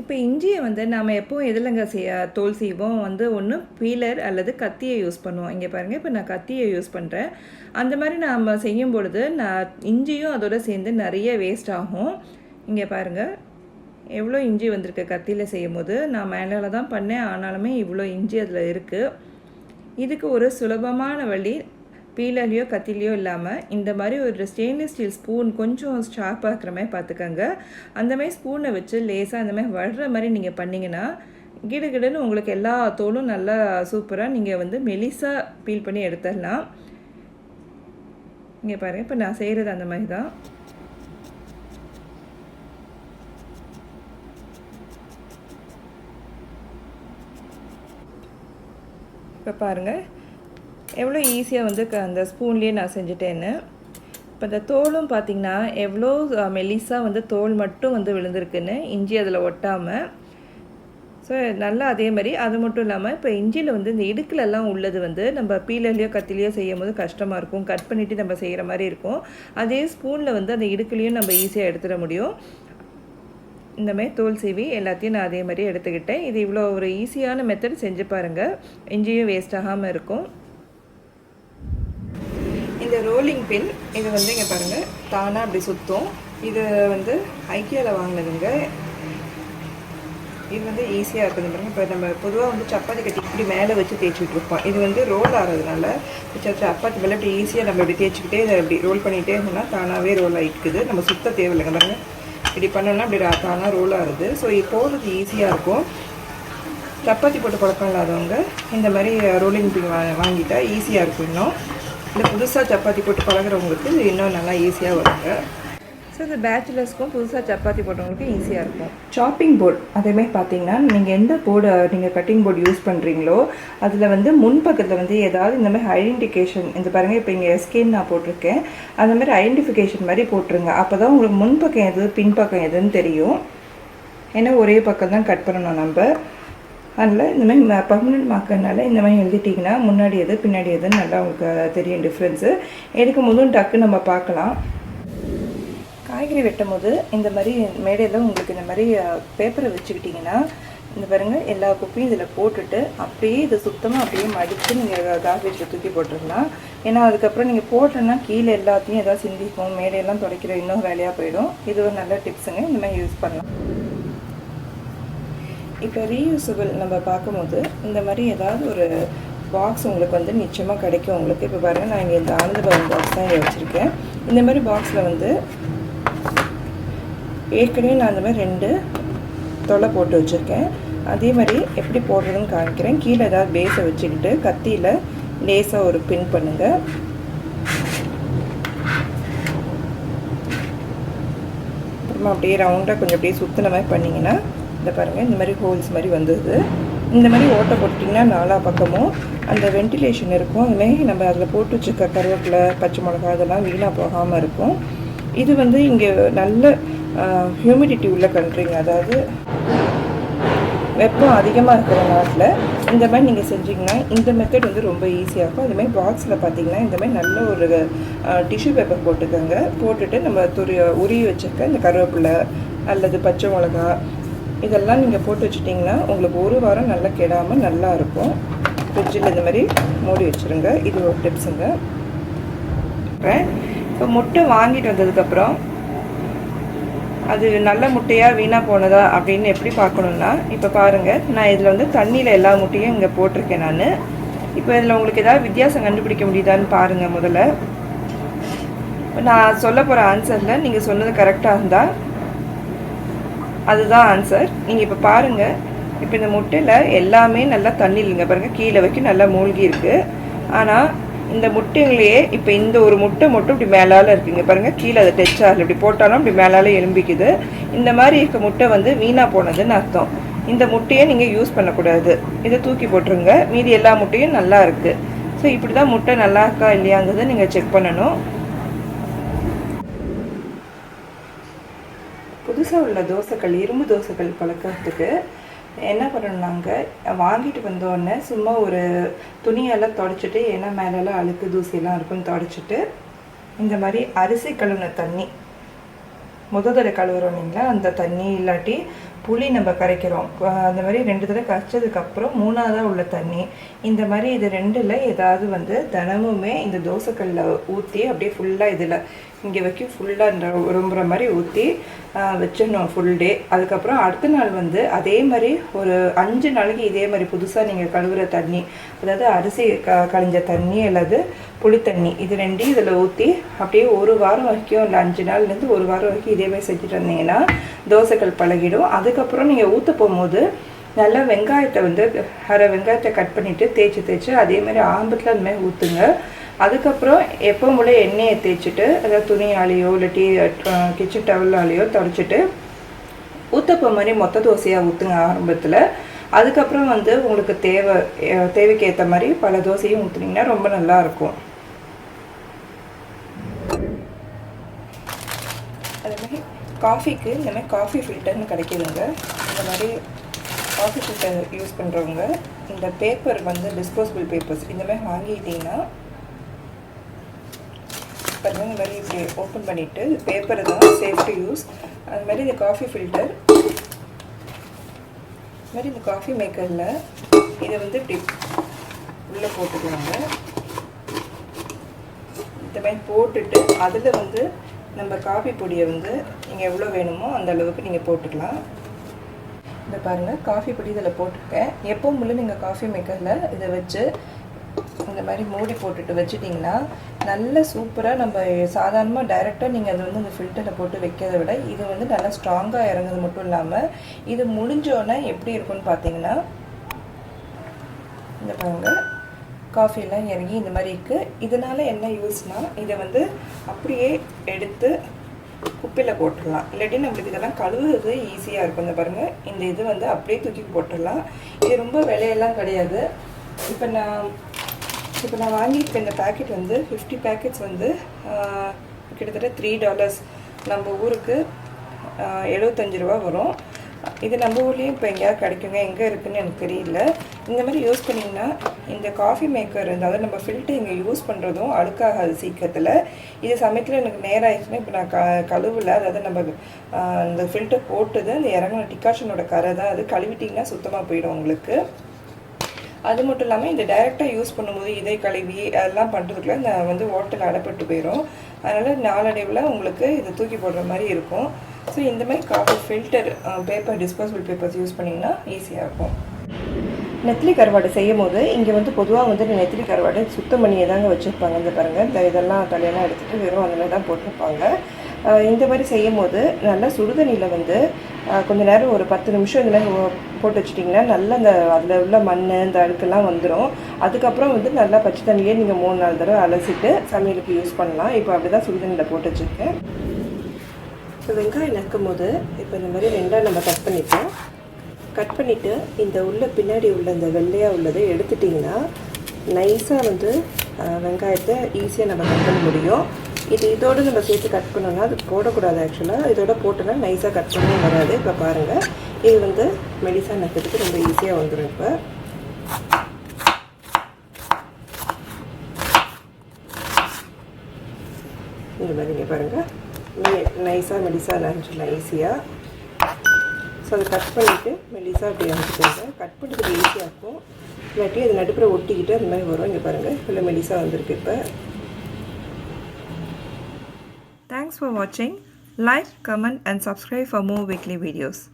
இப்போ இஞ்சியை வந்து நாம் எப்போவும் எதிலங்க செய்ய தோல் செய்வோம்? வந்து ஒன்று பீலர் அல்லது கத்தியை யூஸ் பண்ணுவோம். இங்கே பாருங்கள் இப்போ நான் கத்தியை யூஸ் பண்ணுறேன் அந்த மாதிரி நாம் செய்யும் பொழுது நான் இஞ்சியும் அதோட சேர்ந்து நிறைய வேஸ்ட் ஆகும். இங்கே பாருங்கள் எவ்வளோ இஞ்சி வந்திருக்கு கத்தியில் செய்யும் போது நான் மேலால் தான் பண்ணேன் ஆனாலுமே இவ்வளோ இஞ்சி அதில் இருக்குது இதுக்கு ஒரு சுலபமான வழி பீலர்லையோ கத்திலையோ இல்லாமல் இந்த மாதிரி ஒரு ஸ்டெயின்லெஸ் ஸ்டீல் ஸ்பூன் கொஞ்சம் ஷார்ப்பாக இருக்கிற மாதிரி பார்த்துக்கோங்க. அந்த மாதிரி ஸ்பூனை வச்சு லேசாக அந்த மாதிரி வர்ற மாதிரி நீங்கள் பண்ணிங்கன்னா கிடு கிடுன்னு உங்களுக்கு எல்லா தோலும் நல்லா சூப்பராக நீங்கள் வந்து மெலிசாக பீல் பண்ணி எடுத்துடலாம். இங்கே பாருங்கள் இப்போ நான் செய்கிறது அந்த மாதிரி தான். இப்போ பாருங்கள் எவ்வளோ ஈஸியாக வந்து க அந்த ஸ்பூன்லேயே நான் செஞ்சுட்டேன்னு. இப்போ இந்த தோலும் பார்த்திங்கன்னா எவ்வளோ மெலிசாக வந்து தோல் மட்டும் வந்து விழுந்திருக்குன்னு இஞ்சி அதில் ஒட்டாமல் ஸோ நல்லா அதே மாதிரி அது மட்டும் இல்லாமல் இப்போ இஞ்சியில் வந்து இந்த இடுக்கிலெல்லாம் உள்ளது வந்து நம்ம பீலர்லையோ கத்திலையோ செய்யும் போது கஷ்டமாக இருக்கும். கட் பண்ணிவிட்டு நம்ம செய்கிற மாதிரி இருக்கும். அதே ஸ்பூனில் வந்து அந்த இடுக்குலையும் நம்ம ஈஸியாக எடுத்துட முடியும். இந்தமாரி தோல் சீவி எல்லாத்தையும் நான் அதே மாதிரி எடுத்துக்கிட்டேன். இது இவ்வளோ ஒரு ஈஸியான மெத்தட் செஞ்சு பாருங்கள் இஞ்சியும் வேஸ்ட் ஆகாமல் இருக்கும். இந்த ரோலிங் பின் இது வந்து இங்கே பாருங்கள் தானாக அப்படி சுற்றும் இது வந்து ஐக்கியாவில் வாங்கினதுங்க. இது வந்து ஈஸியாக இருக்குது பாருங்கள் இப்போ நம்ம பொதுவாக வந்து சப்பாத்தி கட்டி இப்படி மேலே வச்சு தேய்ச்சிக்கிட்டு இருப்போம் இது வந்து ரோல் ஆகிறதுனால சப்பாத்தி மேலே இப்படி ஈஸியாக நம்ம இப்படி தேய்ச்சிக்கிட்டே இதை இப்படி ரோல் பண்ணிகிட்டே இருந்தோம்னா தானாகவே ரோல் ஆகிக்குது நம்ம சுத்த தேவையில்லைங்க பாருங்கள் இப்படி பண்ணோம்னா இப்படி தானாக ரோல் ஆகுது ஸோ இது போடுறது ஈஸியாக இருக்கும். சப்பாத்தி போட்டு குழப்பம் இல்லாதவங்க இந்த மாதிரி ரோலிங் பின் வா வாங்கிட்டா ஈஸியாக இருக்கும் இன்னும். இல்லை புதுசாக சப்பாத்தி போட்டு பழகிறவங்களுக்கு இது இன்னும் நல்லா ஈஸியாக வருங்க. ஸோ இந்த பேச்சுலர்ஸ்க்கும் புதுசாக சப்பாத்தி போட்டவங்களுக்கு ஈஸியாக இருக்கும். சாப்பிங் போர்டு அதேமாதிரி பார்த்தீங்கன்னா நீங்கள் எந்த போர்டு நீங்கள் கட்டிங் போர்டு யூஸ் பண்ணுறீங்களோ அதில் வந்து முன்பக்கத்தில் வந்து ஏதாவது இந்த மாதிரி ஐடென்டிஃபிகேஷன் இந்த பாருங்கள் இப்போ இங்கே ஸ்கின் நான் போட்டிருக்கேன் அந்த மாதிரி ஐடென்டிஃபிகேஷன் மாதிரி போட்டுருங்க. அப்போ தான் உங்களுக்கு முன்பக்கம் எது பின்பக்கம் எதுன்னு தெரியும். ஏன்னா ஒரே பக்கம் தான் கட் பண்ணணும் நம்ம. அதனால் இந்த மாதிரி பர்மனெண்ட் மார்க்கர்னால இந்த மாதிரி எழுதிட்டிங்கன்னா முன்னாடி எது பின்னாடி எதுன்னு நல்லா உங்களுக்கு தெரியும் டிஃப்ரென்ஸு எடுக்கும் போதும் டக்கு நம்ம பார்க்கலாம். காய்கறி வெட்டும் போது இந்த மாதிரி மேடையில் உங்களுக்கு இந்த மாதிரி பேப்பரை வச்சுக்கிட்டிங்கன்னா இந்த பாருங்கள் எல்லா குப்பையும் இதில் போட்டுட்டு அப்படியே இதை சுத்தமாக அப்படியே மடித்து நீங்கள் கார்பேஜில் தூக்கி போட்டுடலாம் ஏன்னா அதுக்கப்புறம் நீங்கள் போட்டோன்னா கீழே எல்லாத்தையும் எதாவது சிந்திக்கும் மேடையெல்லாம் துடைக்கிற இன்னும் வேலையாக போயிடும். இது ஒரு நல்ல டிப்ஸுங்க இந்த மாதிரி யூஸ் பண்ணலாம். இப்போ ரீயூசபிள் நம்ம பார்க்கும்போது இந்த மாதிரி ஏதாவது ஒரு பாக்ஸ் உங்களுக்கு வந்து நிச்சயமாக கிடைக்கும். உங்களுக்கு இப்போ பாருங்கள் நான் இங்கே இந்த ஆனந்த பவன் பாக்ஸ் தான் இங்கே வச்சுருக்கேன். இந்த மாதிரி பாக்ஸில் வந்து ஏற்கனவே நான் அந்த மாதிரி ரெண்டு தொலை போட்டு வச்சுருக்கேன். அதே மாதிரி எப்படி போடுறதுன்னு காமிக்கிறேன். கீழே ஏதாவது பேஸை வச்சுக்கிட்டு கத்தியில் லேசாக ஒரு பின் பண்ணுங்கள் அப்புறமா அப்படியே ரவுண்டாக கொஞ்சம் அப்படியே சுற்றின மாதிரி பண்ணிங்கன்னா இந்த பாருங்கள் இந்த மாதிரி ஹோல்ஸ் மாதிரி வந்தது. இந்த மாதிரி ஓட்டை போட்டிங்கன்னா நாலா பக்கமும் அந்த வென்டிலேஷன் இருக்கும். அதுமாரி நம்ம அதில் போட்டு வச்சுக்க கருவேப்பிலை பச்சை மிளகா அதெல்லாம் வீணாக போகாமல் இருக்கும். இது வந்து இங்கே நல்ல ஹியூமிடிட்டி உள்ள கண்ட்ரிங்க அதாவது வெப்பம் அதிகமாக இருக்கிற நாட்டில் இந்த மாதிரி நீங்கள் செஞ்சிங்கன்னா இந்த மெத்தட் வந்து ரொம்ப ஈஸியாக இருக்கும். அதுமாதிரி பாக்ஸில் பார்த்தீங்கன்னா இந்த மாதிரி நல்ல ஒரு டிஷ்யூ பேப்பர் போட்டுக்கோங்க. போட்டுட்டு நம்ம துரி உருவி வச்சுருக்க இந்த கருவேப்பிலை அல்லது பச்சை மிளகா இதெல்லாம் நீங்கள் போட்டு வச்சிட்டிங்கன்னா உங்களுக்கு ஒரு வாரம் நல்லா கெடாமல் நல்லா இருக்கும். ஃப்ரிட்ஜில் இந்த மாதிரி மூடி வச்சுருங்க. இது ஒரு டிப்ஸுங்க. இப்போ முட்டை வாங்கிட்டு வந்ததுக்கப்புறம் அது நல்ல முட்டையாக வீணாக போனதா அப்படின்னு எப்படி பார்க்கணுன்னா இப்போ பாருங்கள் நான் இதில் வந்து தண்ணியில் எல்லா முட்டையும் இங்கே போட்டிருக்கேன் நான். இப்போ இதில் உங்களுக்கு ஏதாவது வித்தியாசம் கண்டுபிடிக்க முடியுதான்னு பாருங்கள் முதல்ல. நான் சொல்ல போகிற ஆன்சரில் நீங்கள் சொன்னது கரெக்டாக இருந்தால் அதுதான் ஆன்சர் நீங்கள் இப்போ பாருங்கள் இப்போ இந்த முட்டையில் எல்லாமே நல்லா தண்ணி இல்லைங்க. பாருங்கள் கீழே வரைக்கும் நல்லா மூழ்கி இருக்குது ஆனால் இந்த முட்டைங்களையே இப்போ இந்த ஒரு முட்டை மட்டும் இப்படி மேலால் இருக்குங்க. பாருங்கள் கீழே அதை டச் ஆகல இப்படி போட்டாலும் இப்படி மேலால் எலும்பிக்குது இந்த மாதிரி இருக்க முட்டை வந்து வீணாக போனதுன்னு அர்த்தம். இந்த முட்டையை நீங்கள் யூஸ் பண்ணக்கூடாது. இதை தூக்கி போட்டுருங்க. மீதி எல்லா முட்டையும் நல்லா இருக்குது ஸோ இப்படி தான் முட்டை நல்லா இருக்கா இல்லையாங்கிறத நீங்கள் செக் பண்ணணும். புதுசாக உள்ள தோசைகள் இரும்பு தோசைகள் பழக்கிறதுக்கு என்ன பண்ணணும்னாங்க வாங்கிட்டு வந்தோடனே சும்மா ஒரு துணியெல்லாம் தொடச்சிட்டு ஏன்னா மேலெல்லாம் அழுக்கு தூசியெல்லாம் இருக்குன்னு தொடச்சிட்டு இந்த மாதிரி அரிசி கழுவுன தண்ணி. முத தடவை கழுவுறோம் இல்லைங்களா? அந்த தண்ணி இல்லாட்டி புளி நம்ம கரைக்கிறோம். அந்த மாதிரி ரெண்டு தடவை கரைச்சதுக்கப்புறம் மூணாவதாக உள்ள தண்ணி. இந்த மாதிரி இது ரெண்டில் ஏதாவது வந்து தினமுமே இந்த தோசைக்கல்லில் ஊற்றி அப்படியே ஃபுல்லாக இதில் இங்கே வைக்கும் ஃபுல்லாக இந்த ரொம்புற மாதிரி ஊற்றி வச்சிடணும் ஃபுல் டே அதுக்கப்புறம் அடுத்த நாள் வந்து அதே மாதிரி ஒரு அஞ்சு நாளைக்கு இதே மாதிரி புதுசாக நீங்கள் கழுவுற தண்ணி அதாவது அரிசி க கழிஞ்ச தண்ணி அல்லது புளி தண்ணி இது ரெண்டையும் இதில் ஊற்றி அப்படியே ஒரு வாரம் வரைக்கும் இல்லை அஞ்சு நாள்லேருந்து ஒரு வாரம் வரைக்கும் இதே மாதிரி செஞ்சுட்டு வந்தீங்கன்னா தோசைகள் பழகிடும். அதுக்கப்புறம் நீங்கள் ஊற்ற போகும்போது நல்லா வெங்காயத்தை வந்து அரை வெங்காயத்தை கட் பண்ணிவிட்டு தேய்ச்சி தேய்ச்சி அதே மாதிரி ஆரம்பத்தில் அந்த மாதிரி ஊற்றுங்க அதுக்கப்புறம் எப்போ போல எண்ணெயை தேய்ச்சிட்டு அதாவது துணியாலேயோ இல்லாட்டி கிச்சன் டவலாலேயோ தொடச்சிட்டு ஊத்தப்போ மாதிரி மொத்த தோசையாக ஊற்றுங்க ஆரம்பத்தில். அதுக்கப்புறம் வந்து உங்களுக்கு தேவை தேவைக்கு ஏற்ற மாதிரி பல தோசையும் ஊற்றுனீங்கன்னா ரொம்ப நல்லா இருக்கும். அதே மாதிரி காஃபிக்கு இந்த மாதிரி காஃபி ஃபில்டர்னு கிடைக்கிதுங்க. இந்த மாதிரி காஃபி ஃபில்டர் யூஸ் பண்ணுறவங்க இந்த பேப்பர் வந்து டிஸ்போசபிள் பேப்பர்ஸ் இந்த மாதிரி வாங்கிக்கிட்டிங்கன்னா பாருங்கள் இந்த மாதிரி இப்படி ஓப்பன் பண்ணிவிட்டு பேப்பர் தான் சேஃப் டு யூஸ் அது மாதிரி இந்த காஃபி ஃபில்டர் இது மாதிரி இந்த காஃபி மேக்கரில் இதை வந்து இப்படி உள்ளே போட்டுக்கலாங்க இந்த மாதிரி போட்டுட்டு அதில் வந்து நம்ம காஃபி பொடியை வந்து நீங்கள் எவ்வளோ வேணுமோ அந்த அளவுக்கு நீங்கள் போட்டுக்கலாம். இந்த பாருங்கள் காஃபி பொடி இதில் போட்டிருக்கேன். எப்போ முழு நீங்கள் காஃபி மேக்கரில் இதை வச்சு இந்த மாதிரி மூடி போட்டுட்டு வச்சிட்டிங்கன்னா நல்ல சூப்பராக நம்ம சாதாரணமாக டைரெக்டாக நீங்கள் அதை வந்து அந்த ஃபில்டரில் போட்டு வைக்கிறத விட இது வந்து நல்லா ஸ்ட்ராங்காக இறங்குறது மட்டும் இல்லாமல் இது முடிஞ்சோடனே எப்படி இருக்கும்னு பார்த்தீங்கன்னா இந்த பாருங்க காஃபியெல்லாம் இறங்கி இந்த மாதிரி இருக்குது இதனால் என்ன யூஸ்னால் இதை வந்து அப்படியே எடுத்து குப்பையில் போட்டுடலாம். இல்லாட்டி நம்மளுக்கு இதெல்லாம் கழுவுறது ஈஸியாக இருக்கும். இந்த பாருங்கள் இந்த இது வந்து அப்படியே தூக்கி போட்டுடலாம். இது ரொம்ப விலையெல்லாம் கிடையாது. இப்போ நான் இப்போ நான் வாங்கியிருக்க இந்த பேக்கெட் வந்து ஃபிஃப்டி பேக்கெட்ஸ் வந்து கிட்டத்தட்ட த்ரீ டாலர்ஸ் நம்ம ஊருக்கு எழுபத்தஞ்சு ரூபா வரும். இது நம்ம ஊர்லேயும் இப்போ எங்கேயாவது கிடைக்குங்க எங்கே இருக்குதுன்னு எனக்கு தெரியல. இந்த மாதிரி யூஸ் பண்ணிங்கன்னா இந்த காஃபி மேக்கர் இருந்தாலும் நம்ம ஃபில்டர் இங்கே யூஸ் பண்ணுறதும் அழுக்காகாது சீக்கிரத்தில். இது சமயத்தில் எனக்கு நேரம் ஆயிடுச்சுன்னா இப்போ நான் க கழுவில் அதாவது நம்ம அந்த இந்த ஃபில்டர் போட்டது அந்த இறங்கின டிகாஷனோட கரை தான். அது கழுவிட்டிங்கன்னா சுத்தமாக போயிடும் உங்களுக்கு. அது மட்டும் இல்லாமல் இந்த டைரெக்டாக யூஸ் பண்ணும்போது இதை கழுவி அதெல்லாம் பண்ணுறதுக்குள்ள இந்த வந்து ஓட்டல் அடைப்பட்டு போயிடும் அதனால் நாளடைவில் உங்களுக்கு இதை தூக்கி போடுற மாதிரி இருக்கும். ஸோ இந்த மாதிரி coffee filter paper disposable papers use பண்ணிங்கன்னா ஈஸியாக இருக்கும். நெத்திலி கருவாடு செய்யும் போது இங்கே வந்து பொதுவாக வந்து நெத்திலி கருவாடு சுத்தம் பண்ணியே தாங்க வச்சுருப்பாங்க. இந்த பாருங்கள் இந்த இதெல்லாம் தலையெல்லாம் எடுத்துகிட்டு வெறும் அதில் தான் போட்டிருப்பாங்க. இந்த மாதிரி செய்யும் போது நல்லா சுடுதண்ணியில் வந்து கொஞ்ச நேரம் ஒரு பத்து நிமிஷம் இந்த போட்டு வச்சிட்டிங்கன்னா நல்லா அந்த அதில் உள்ள மண் இந்த அழுக்கெல்லாம் வந்துடும் அதுக்கப்புறம் வந்து நல்லா பச்சை தண்ணியே நீங்கள் மூணு நாலு தடவை அலசிட்டு சமையலுக்கு யூஸ் பண்ணலாம். இப்போ அப்படி தான் சுடுதண்ணியில் போட்டு வச்சுருக்கேன். இப்போ வெங்காயம் நக்கும் போது இப்போ இந்த மாதிரி ரெண்டாக நம்ம கட் பண்ணிப்போம் கட் பண்ணிவிட்டு இந்த உள்ள பின்னாடி உள்ள இந்த வெள்ளையாக உள்ளதை எடுத்துட்டிங்கன்னா நைஸாக வந்து வெங்காயத்தை ஈஸியாக நம்ம கட் பண்ண முடியும். இது இதோடு நம்ம சேர்த்து கட் பண்ணோம்னா அது போடக்கூடாது ஆக்சுவலாக இதோட போட்டோன்னா நைஸாக கட் பண்ணி வராது. இப்போ பாருங்கள் இது வந்து மெடிசா நக்கிறதுக்கு ரொம்ப ஈஸியாக வந்துடும் இப்போ. இந்த மாதிரி நீங்கள் பாருங்கள் நைஸாக மெடிசா நினச்சிடலாம் ஈஸியாக ஸோ அதை கட் பண்ணிவிட்டு மெலிசாக அப்படி அனுப்பிச்சுக்கோங்க கட் பண்ணுறதுக்கு ஈஸியாக இருக்கும். இல்லாட்டி அது நடுப்புற ஒட்டிக்கிட்டு அந்த மாதிரி வரும். இங்கே பாருங்கள் இல்லை மெலிசாக வந்திருக்கு இப்போ. Thanks for watching. Like, comment and subscribe for more weekly videos.